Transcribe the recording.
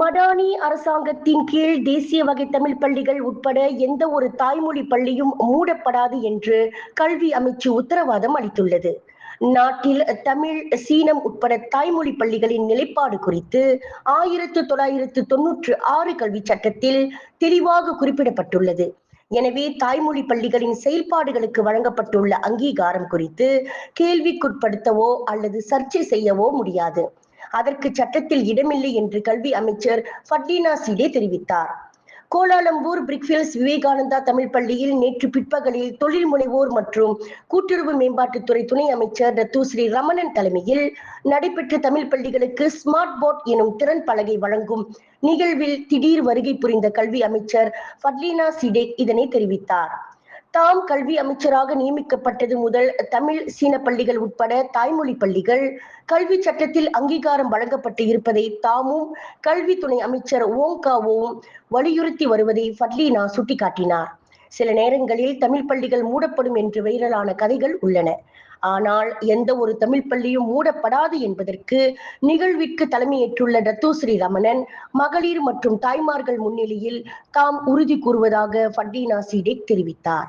மடானி அரசாங்கத்தின் கீழ் தேசிய வகை தமிழ் பள்ளிகள் உட்பட எந்த ஒரு தாய்மொழி பள்ளியும் மூடப்படாது என்று கல்வி அமைச்சு உத்தரவாதம் அளித்துள்ளது. நாட்டில் தமிழ் சீனம் உட்பட தாய்மொழி பள்ளிகளின் நிலைப்பாடு குறித்து ஆயிரத்து தொள்ளாயிரத்து தொன்னூற்று ஆறு கல்வி சட்டத்தில் தெளிவாக குறிப்பிடப்பட்டுள்ளது. எனவே தாய்மொழி பள்ளிகளின் செயல்பாடுகளுக்கு வழங்கப்பட்டுள்ள அங்கீகாரம் குறித்து கேள்விக்குட்படுத்தவோ அல்லது சர்ச்சை செய்யவோ முடியாது. அதற்கு சட்டத்தில் இடமில்லை என்று கல்வி அமைச்சர் ஃபட்லீனா சீடே தெரிவித்தார். கோலாலம்பூர் பிரிக்ஃபீல்ட்ஸ் விவேகானந்தா தமிழ் பள்ளியில் நேற்று பிற்பகலில் தொழில் முனைவோர் மற்றும் கூட்டுறவு மேம்பாட்டுத்துறை துணை அமைச்சர் ரத்து ஸ்ரீ ரமணன் தலைமையில் நடைபெற்ற தமிழ் பள்ளிகளுக்கு ஸ்மார்ட் போர்ட் எனும் திறன் பலகை வழங்கும் நிகழ்வில் திடீர் வருகை புரிந்த கல்வி அமைச்சர் ஃபட்லீனா சிடேக் இதனை தெரிவித்தார். தாம் கல்வி அமைச்சராக நியமிக்கப்பட்டது முதல் தமிழ் சீன பள்ளிகள் உட்பட தாய்மொழி பள்ளிகள். கல்வி சட்டத்தில் அங்கீகாரம் வழங்கப்பட்டு இருப்பதை தாமும் கல்வி துணை அமைச்சர் ஓங்காவும் வலியுறுத்தி வருவதை ஃபட்லீனா சுட்டிக்காட்டினார். சில நேரங்களில் தமிழ் பள்ளிகள் மூடப்படும் என்று வைரலான கதைகள் உள்ளன. ஆனால் எந்த ஒரு தமிழ் பள்ளியும் மூடப்படாது என்பதற்கு நிகழ்விற்கு தலைமையேற்றுள்ள ரத்தோஸ்ரீ ரமணன் மகளிர் மற்றும் தாய்மார்கள் முன்னிலையில் தாம் உறுதி கூறுவதாக ஃபட்லீனா சீடேக் தெரிவித்தார்.